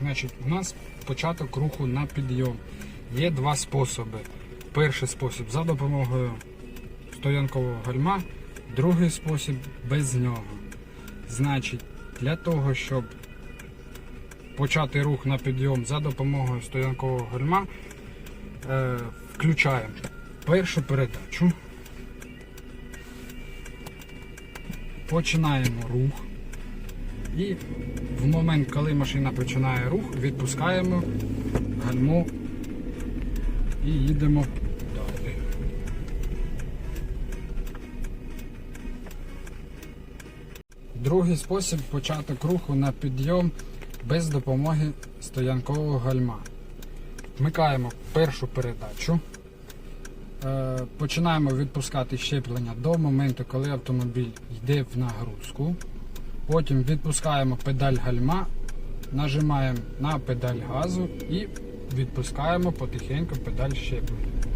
Значить, У нас початок руху на підйом. Є два способи. Перший спосіб за допомогою стоянкового гальма, другий спосіб без нього. Значить, для того, щоб почати рух на підйом за допомогою стоянкового гальма, е, включаємо першу передачу. Починаємо рух. І в момент, коли машина починає рух, відпускаємо гальмо і їдемо далі. Другий спосіб початок руху на підйом без допомоги стоянкового гальма. Вмикаємо першу передачу. Е, Починаємо відпускати щеплення до моменту, коли автомобіль йде в нагрузку. Потім відпускаємо педаль гальма, нажимаємо на педаль газу і відпускаємо потихеньку педаль щеплення.